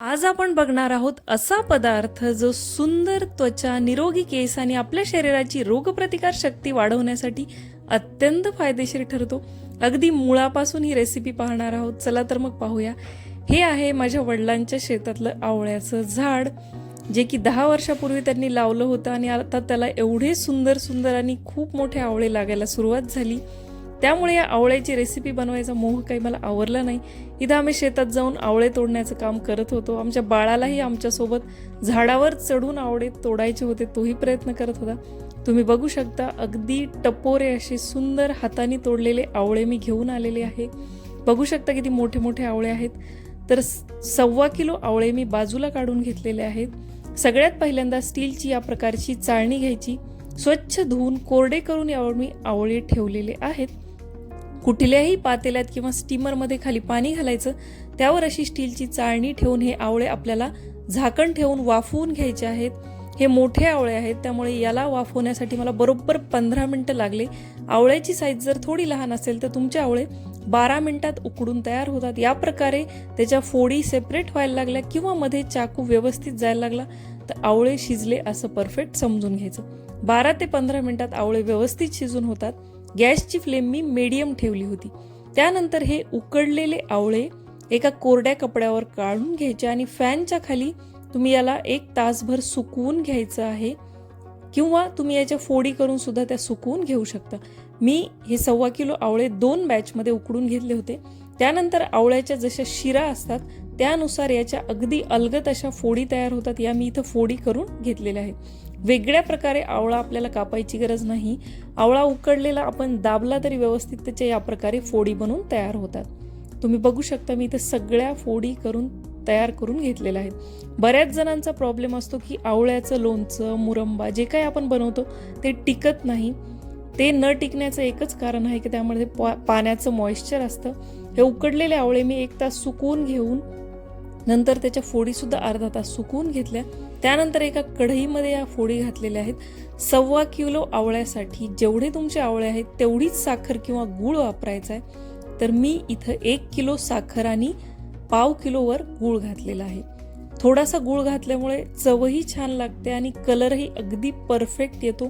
आज आपण बघणार आहोत असा पदार्थ जो सुंदर त्वचा निरोगी केस आणि आपल्या शरीराची रोगप्रतिकार शक्ती वाढवण्यासाठी अत्यंत फायदेशीर ठरतो. अगदी मुळापासून ही रेसिपी पाहणार आहोत. चला तर मग पाहूया. हे आहे माझ्या वडिलांच्या शेतातलं आवळ्याचं झाड जे की दहा वर्षापूर्वी त्यांनी लावलं होतं आणि आता त्याला एवढे सुंदर सुंदर आणि खूप मोठे आवळे लागायला सुरुवात झाली. त्यामुळे या आवळ्याची रेसिपी बनवायचा मोह काही मला आवरला नाही. इथं आम्ही शेतात जाऊन आवळे तोडण्याचं काम करत होतो. आमच्या बाळालाही आमच्यासोबत झाडावर चढून आवळे तोडायचे होते तोही प्रयत्न करत होता. तुम्ही बघू शकता अगदी टपोरे असे सुंदर हाताने तोडलेले आवळे मी घेऊन आलेले आहे. बघू शकता किती मोठे मोठे आवळे आहेत. तर सव्वा किलो आवळे मी बाजूला काढून घेतलेले आहेत. सगळ्यात पहिल्यांदा स्टीलची या प्रकारची चाळणी घ्यायची. स्वच्छ धुवून कोरडे करून यावर मी आवळे ठेवलेले आहेत. कुठल्याही पातेल्यात किंवा स्टीमरमध्ये खाली पाणी घालायचं त्यावर अशी स्टीलची चाळणी ठेवून हे आवळे आपल्याला झाकण ठेवून वाफवून घ्यायचे आहेत. हे मोठे आवळे आहेत त्यामुळे याला वाफवण्यासाठी मला बरोबर पंधरा मिनटं लागले. आवळ्याची साईज जर थोडी लहान असेल तर तुमचे आवळे बारा मिनिटात उकडून तयार होतात. या प्रकारे त्याच्या फोडी सेपरेट व्हायला लागल्या किंवा मध्ये चाकू व्यवस्थित जायला लागला तर आवळे शिजले असं परफेक्ट समजून घ्यायचं. बारा ते पंधरा मिनिटात आवळे व्यवस्थित शिजून होतात. गॅसची फ्लेम मी मीडियम ठेवली होती. त्यानंतर हे उकडलेले आवळे एका कोरड्या कपड्यावर काढून घ्यायचे आणि फॅनच्या खाली तुम्ही याला एक तासभर सुकवून घ्यायचं आहे किंवा तुम्ही याच्या फोडी करून सुद्धा त्या सुकवून घेऊ शकता. मी हे सव्वा किलो आवळे दोन बॅचमध्ये उकडून घेतले होते. त्यानंतर आवळ्याच्या जशा शिरा असतात त्यानुसार याच्या अगदी अलगत अशा फोडी तयार होतात या मी इथं फोडी करून घेतलेल्या आहेत. वेगळ्या प्रकारे आवळा आपल्याला कापायची गरज नाही. आवळा उकडलेला आपण दाबला तरी व्यवस्थित त्याच्या या प्रकारे फोडी बनवून तयार होतात. तुम्ही बघू शकता मी इथं सगळ्या फोडी करून तयार करून घेतलेल्या आहेत. बऱ्याच जणांचा प्रॉब्लेम असतो की आवळ्याचं लोणचं मुरंबा जे काही आपण बनवतो ते टिकत नाही. ते न टिकण्याचं एकच कारण आहे की त्यामध्ये पा- पाण्याचं मॉइश्चर असतं. हे उकडलेले आवळे मी एक तास सुकवून घेऊन नंतर त्याच्या फोडीसुद्धा अर्धा तास सुकवून घेतल्या. त्यानंतर एका कढईमध्ये या फोडी घातलेल्या आहेत. सव्वा किलो आवळ्यासाठी जेवढे तुमचे आवळे आहेत तेवढीच साखर किंवा गूळ वापरायचा आहे. तर मी इथं एक किलो साखर आणि पाव किलोवर गूळ घातलेला आहे. थोडासा गूळ घातल्यामुळे चवही छान लागते आणि कलरही अगदी परफेक्ट येतो.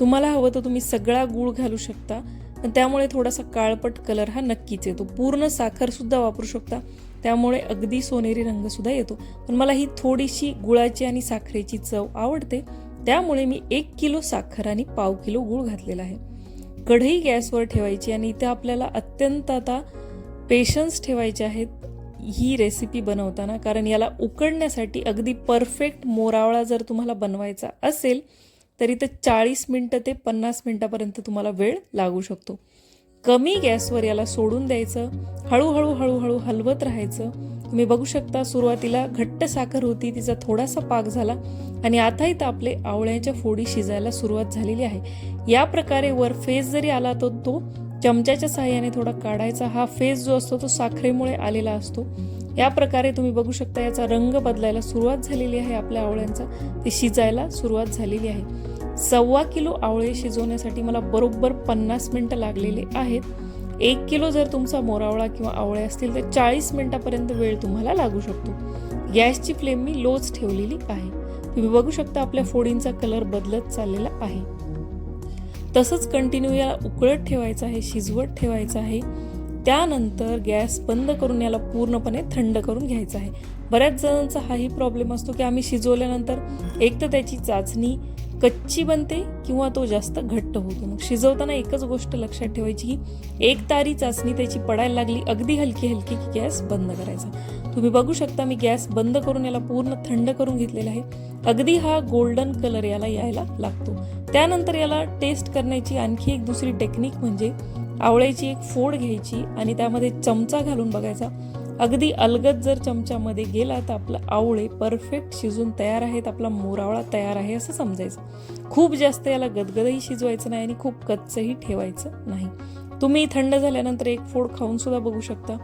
तुम्हाला हवं तर तुम्ही सगळा गूळ घालू शकता. पण त्यामुळे थोडासा काळपट कलर हा नक्कीच येतो. पूर्ण साखरसुद्धा वापरू शकता. त्यामुळे अगदी सोनेरी रंग सुद्धा येतो. पण मला ही थोडीशी गुळाची आणि साखरेची चव आवडते. त्यामुळे मी एक किलो साखर आणि पाव किलो गूळ घातलेला आहे. कढई गॅसवर ठेवायची आणि इथे आपल्याला अत्यंत आता पेशन्स ठेवायचे आहेत ही रेसिपी बनवताना. कारण याला उकडण्यासाठी अगदी परफेक्ट मोरावळा जर तुम्हाला बनवायचा असेल तरी तर चाळीस मिनटं ते पन्नास मिनटापर्यंत तुम्हाला वेळ लागू शकतो. कमी गॅसवर याला सोडून द्यायचं हळूहळू हळूहळू हलवत राहायचं. तुम्ही बघू शकता सुरुवातीला घट्ट साखर होती तिचा थोडासा पाक झाला आणि आता इथं आपले आवळ्याच्या फोडी शिजायला सुरुवात झालेली आहे. या प्रकारे वर फेस जरी आला तर तो चमच्याच्या साहाय्याने थोडा काढायचा. हा फेस जो असतो तो साखरेमुळे आलेला असतो. या प्रकारे तुम्ही बघू शकता याचा रंग बदलायला सुरुवात झालेली आहे आपल्या आवळ्यांचा. ते शिजायला सुरुवात झालेली आहे. सव्वा किलो आवळे शिजवण्यासाठी मला बरोबर पन्नास मिनटं लागलेले आहेत. एक किलो जर तुमचा मोरावळा किंवा आवळे असतील तर चाळीस मिनटापर्यंत वेळ तुम्हाला लागू शकतो. गॅसची फ्लेम मी लोच ठेवलेली आहे. तुम्ही बघू शकता आपल्या फोडींचा कलर बदलत चाललेला आहे. तसंच कंटिन्यू याला उकळत ठेवायचं आहे शिजवत ठेवायचं आहे. त्यानंतर गॅस बंद करून याला पूर्णपणे थंड करून घ्यायचं आहे. बऱ्याच जणांचा हाही प्रॉब्लेम असतो की आम्ही शिजवल्यानंतर एक तर त्याची चाचणी कच्ची बनते किंवा तो जास्त घट्ट होतो. मग शिजवताना एकच गोष्ट लक्षात ठेवायची की एक तारी चाचणी त्याची पडायला लागली अगदी हलकी हलकी की गॅस बंद करायचा. तुम्ही बघू शकता मी गॅस बंद करून याला पूर्ण थंड करून घेतलेला आहे. अगदी हा गोल्डन कलर याला यायला लागतो. त्यानंतर याला टेस्ट करण्याची आणखी एक दुसरी टेक्निक म्हणजे आवळ्याची एक फोड घ्यायची आणि त्यामध्ये चमचा घालून बघायचा. अगदी अलगद जर चमच्यामध्ये गेला तर आपलं आवळे परफेक्ट शिजून तयार आहेत आपला मोरावळा तयार आहे असं समजायचं. खूप जास्त याला गदगदही शिजवायचं नाही आणि खूप कच्चही ठेवायचं नाही. तुम्ही थंड झाल्यानंतर एक फोड खाऊन सुद्धा बघू शकता.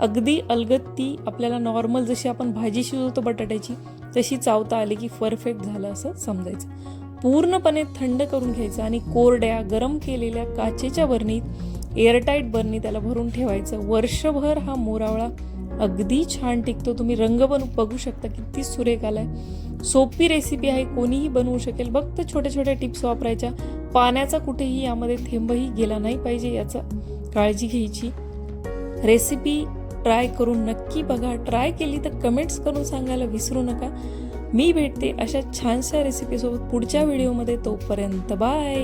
अगदी अलगद ती आपल्याला नॉर्मल जशी आपण भाजी शिजवतो बटाट्याची तशी चावता आली की परफेक्ट झालं असं समजायचं. पूर्णपणे थंड करून घ्यायचं आणि कोरड्या गरम केलेल्या काचेच्या बरणीत एअरटाईट बर्नी त्याला भरून ठेवायचं. वर्षभर हा मोरावळा अगदी छान टिकतो. तुम्ही रंग पण बघू शकता किती सुरेख आलाय. सोपी रेसिपी आहे कोणीही बनवू शकेल. फक्त छोट्या छोट्या टिप्स वापरायच्या. पाण्याचा कुठेही यामध्ये थेंबही गेला नाही पाहिजे याचा काळजी घ्यायची. रेसिपी ट्राय करून नक्की बघा. ट्राय केली तर कमेंट्स करून सांगायला विसरू नका. मी भेटते अशा छानशा रेसिपीसोबत पुढच्या व्हिडिओमध्ये तोपर्यंत बाय